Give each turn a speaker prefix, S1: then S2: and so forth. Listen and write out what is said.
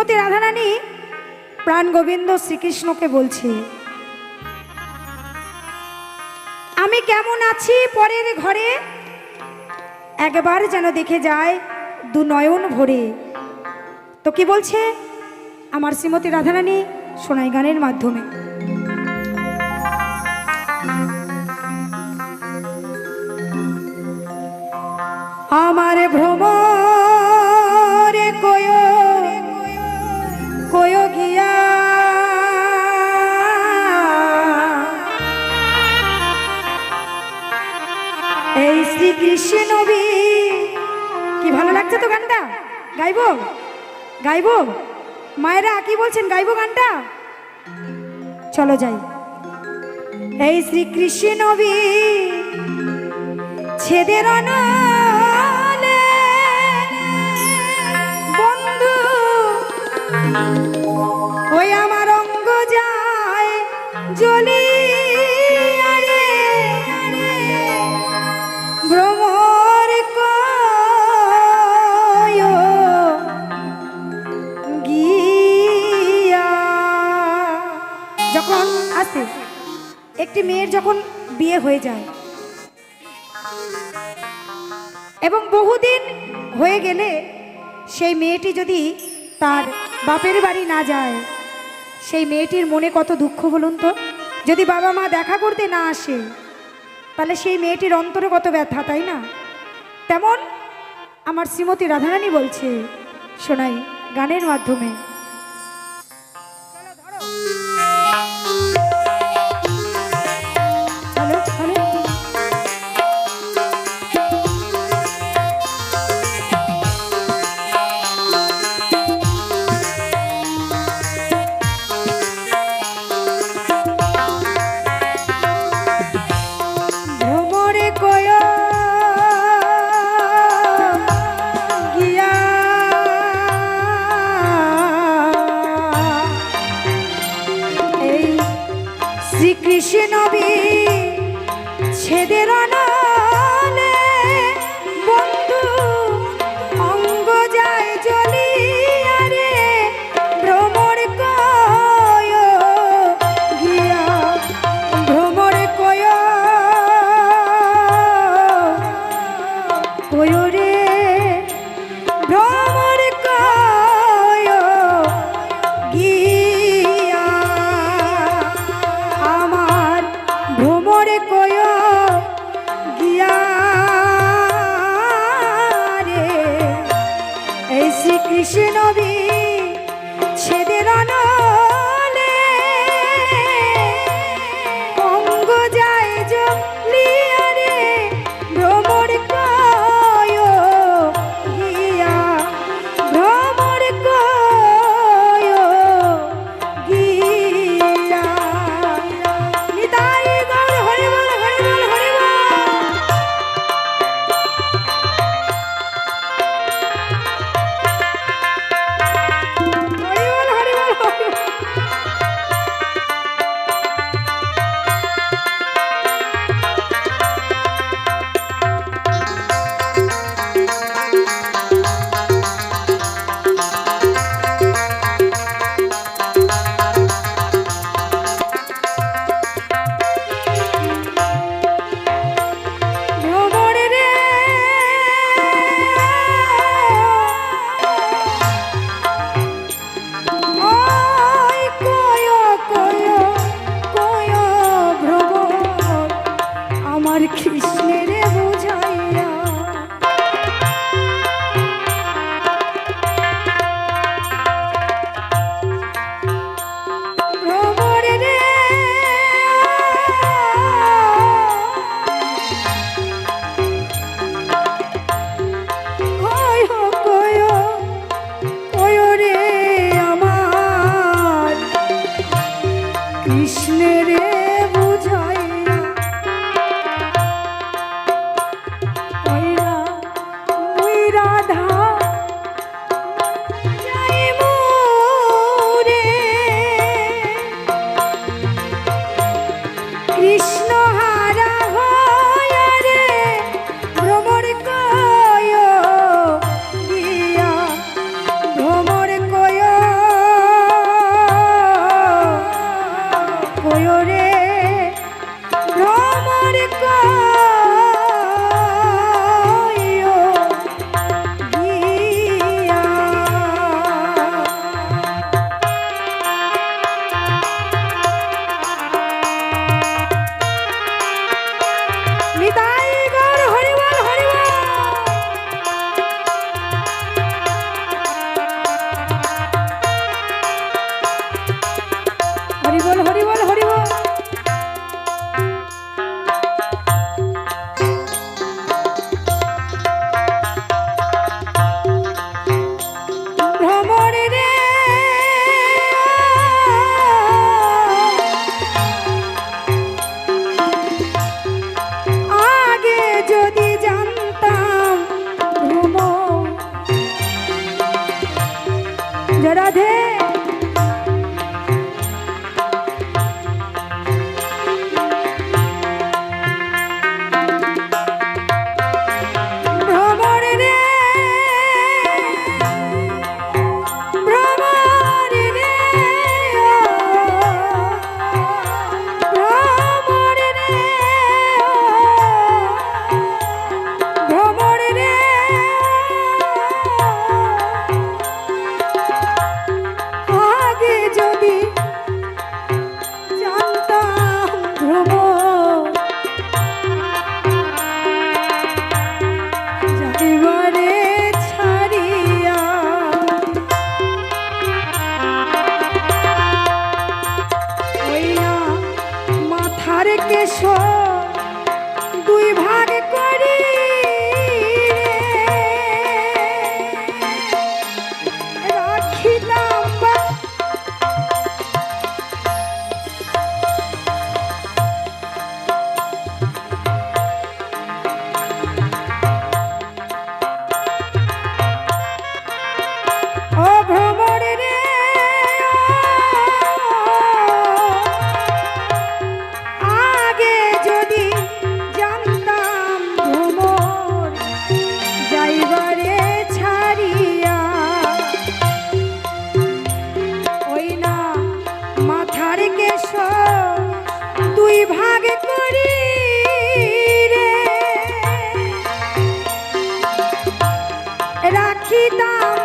S1: শ্রীমতী রাধারানী প্রাণ গোবিন্দ শ্রীকৃষ্ণকে বলছে, আমি কেমন আছি পরের ঘরে? একবার যেন দেখে যায় দু নয়ন ভরে। তো কি বলছে আমার শ্রীমতী রাধারানী সোনাই গানের মাধ্যমে? আমার ভ্রমরে নবী কি ভালো লাগছে তো গানটা? গাইবো? গাইবো? মায়েরা কি বলছেন? গাইবো গানটা? চলো যাই। এই শ্রীকৃষ্ণ ছেদের অনালে যখন একটি মেয়ের যখন বিয়ে হয়ে যায় এবং বহুদিন হয়ে গেলে সেই মেয়েটি যদি তার বাপের বাড়ি না যায়, সেই মেয়েটির মনে কত দুঃখ বলুন তো? যদি বাবা মা দেখা করতে না আসে, তাহলে সেই মেয়েটির অন্তরে কত ব্যথা, তাই না? তেমন আমার শ্রীমতী রাধারানী বলছে, শোনাই গানের মাধ্যমে। ভ্রমর কয়ো পিতা